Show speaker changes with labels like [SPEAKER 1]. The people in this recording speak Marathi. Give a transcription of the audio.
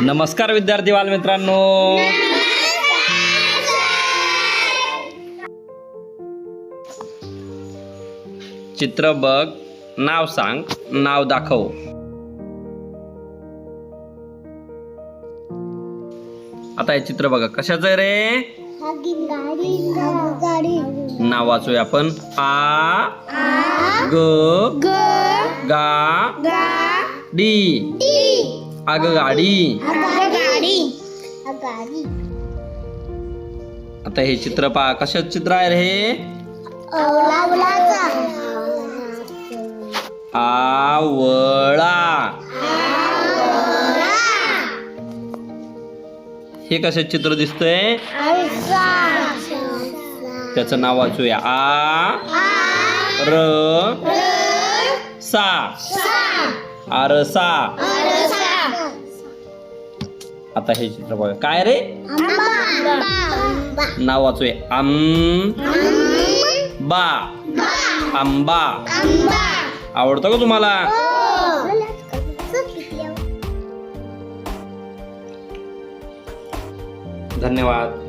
[SPEAKER 1] नमस्कार विद्यार्थी बालमित्रांनो. चित्र बघ नाव सांग नाव दाखव. आता हे चित्र बघा कशाचं आहे रे? नाव वाचूया आपण. आ गा
[SPEAKER 2] गा
[SPEAKER 1] डी.
[SPEAKER 2] डी
[SPEAKER 1] आग गाडी
[SPEAKER 2] गाडी गाडी
[SPEAKER 1] आता हे चित्र पहा. कशाच चित्र आहे रे हे? आवळा. हे कशाच चित्र दिसतंय? त्याचं नाव वाचूया. आ र सा. आरसा आता हे चित्र बघा. काय रे? नाव वाचूया आम बा. आंबा. आवडतं का तुम्हाला? धन्यवाद.